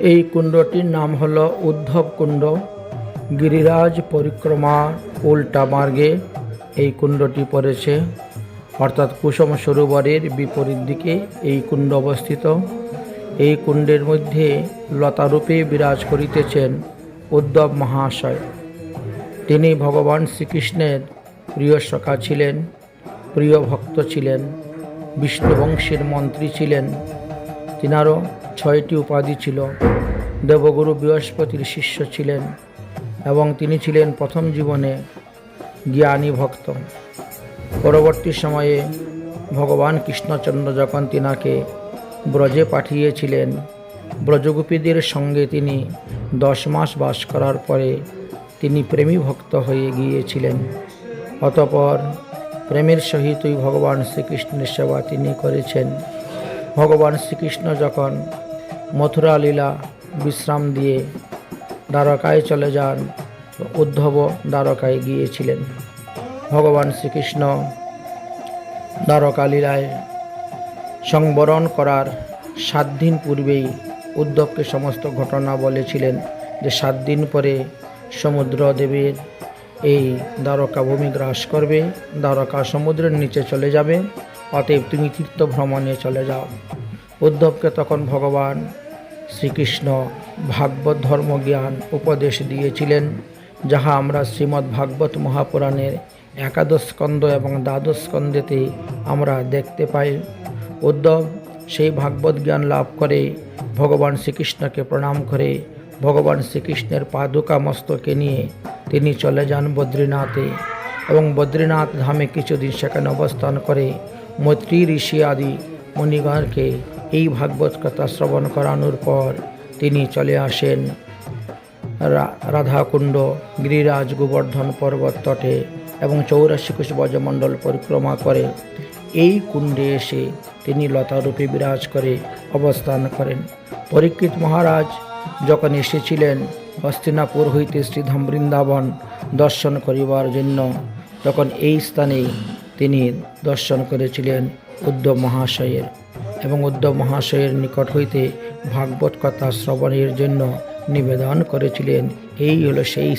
এই কুণ্ডটির নাম হল উদ্ধব কুণ্ড। গিরিরাজ পরিক্রমার উল্টা মার্গে এই কুণ্ডটি পড়েছে। অর্থাৎ কুসুম সরোবরের বিপরীত দিকে এই কুণ্ড অবস্থিত। এই কুণ্ডের মধ্যে লতারূপে বিরাজ করিতেছেন উদ্ধব মহাশয়। তিনি ভগবান শ্রীকৃষ্ণের প্রিয় সখা ছিলেন, প্রিয় ভক্ত ছিলেন বিষ্ণু বংশের মন্ত্রী ছিলেন। তিনারও ছয়টি উপাধি ছিল। দেবগুরু বৃহস্পতির শিষ্য ছিলেন এবং তিনি ছিলেন প্রথম জীবনে জ্ঞানী ভক্ত। পরবর্তী সময়ে ভগবান কৃষ্ণচন্দ্র যখন তিনাকে ব্রজে পাঠিয়েছিলেন, ব্রজগোপীদের সঙ্গে তিনি দশ মাস বাস করার পরে তিনি প্রেমী ভক্ত হয়ে গিয়েছিলেন। অতপর প্রেমের সহিতই ভগবান শ্রীকৃষ্ণের সেবা তিনি করেছেন। ভগবান শ্রীকৃষ্ণ যখন মথুরা লীলা বিশ্রাম দিয়ে দ্বারকায় চলে যান উদ্ধব দ্বারকায় গিয়েছিলেন। ভগবান শ্রীকৃষ্ণ দ্বারকা লীলায় সংবরণ করার সাত দিন পূর্বেই উদ্ধবকে সমস্ত ঘটনা বলেছিলেন যে সাত দিন পরে সমুদ্র দেবের এই দ্বারকা ভূমি গ্রাস করবে, দ্বারকা সমুদ্রের নিচে চলে যাবে, অতএব তুমি তীর্থ ভ্রমণে চলে যাও। উদ্ধবকে তখন ভগবান শ্রীকৃষ্ণ ভাগবত ধর্মজ্ঞান উপদেশ দিয়েছিলেন, যাহা আমরা শ্রীমদ্ ভাগবত মহাপুরাণের একাদশ স্কন্দ এবং দ্বাদশ স্কন্দেতে আমরা দেখতে পাই। উদ্ধব সেই ভাগবত জ্ঞান লাভ করে ভগবান শ্রীকৃষ্ণকে প্রণাম করে ভগবান শ্রীকৃষ্ণের পাদুকা মস্তকে নিয়ে তিনি চলে যান বদ্রীনাথে এবং বদ্রীনাথ ধামে কিছুদিন সেখানে অবস্থান করে মৈত্রী ঋষি আদি মুনিগণকে এই ভাগবত কথা শ্রবণ করানোর পর তিনি চলে আসেন রাধাকুণ্ড, গিরিরাজ গোবর্ধন পর্বত তটে এবং চৌরাশি কোষ ব্রজমণ্ডল পরিক্রমা করে। এই কুণ্ডে এসে তিনি লতারূপে বিরাজ করে অবস্থান করেন। পরীক্ষিত মহারাজ যখন এসেছিলেন, হস্তিনাপুর হইতে শ্রীধাম বৃন্দাবন দর্শন করিবার জন্য, তখন এই স্থানেই তিনি দর্শন করেছিলেন উদ্ধব মহাশয়ের এবং উদ্ধব মহাশয়ের নিকট হইতে ভাগবত কথা শ্রবণের জন্য নিবেদন করেছিলেন। এই হলো সেই